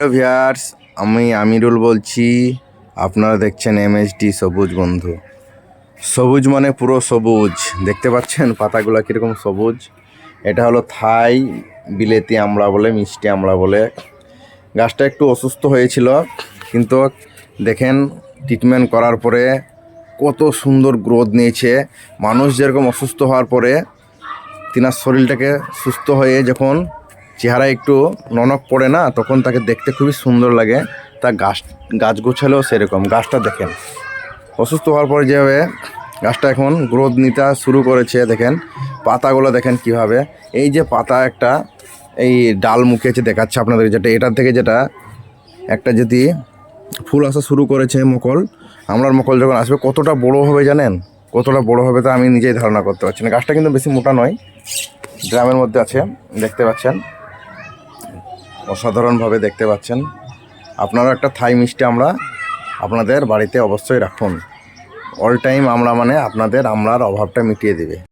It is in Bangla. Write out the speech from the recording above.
ভিয়ার্স আমি আমিরুল বলছি। আপনারা দেখছেন এমএসডি সবুজ বন্ধু। সবুজ মানে পুরো সবুজ। দেখতে পাচ্ছেন পাতাগুলো কীরকম সবুজ? এটা হলো থাই, বিলেতি আমড়া বলে, মিষ্টি আমড়া বলে। গাছটা একটু অসুস্থ হয়েছিল, কিন্তু দেখেন ট্রিটমেন্ট করার পরে কত সুন্দর গ্রোথ নিয়েছে। মানুষ যেরকম অসুস্থ হওয়ার পরে তিনার শরীরটাকে সুস্থ হয়ে যখন চেহারা একটু ননক পড়ে না, তখন তাকে দেখতে খুবই সুন্দর লাগে। তা গাছ গাছ গোছালেও সেরকম। গাছটা দেখেন, অসুস্থ হওয়ার পরে যেভাবে গাছটা এখন গ্রোথ নিতে শুরু করেছে, দেখেন, পাতাগুলো দেখেন কীভাবে। এই যে পাতা একটা, এই ডাল মুখেছে দেখাচ্ছে আপনাদের, যেটা, এটার থেকে যেটা, একটা যদি ফুল আসা শুরু করেছে মকল আমরার মকল যখন আসবে, কতটা বড় হবে জানেন? কতটা বড় হবে তা আমি নিজেই ধারণা করতে পারছি না। গাছটা কিন্তু বেশি মোটা নয়, ড্রামের মধ্যে আছে, দেখতে পাচ্ছেন। অসাধারণভাবে দেখতে পাচ্ছেন। আপনারও একটা থাই মিষ্টি আমরা আপনাদের বাড়িতে অবশ্যই রাখুন। অল টাইম আমরা মানে আপনাদের আমরার অভাবটা মিটিয়ে দেবে।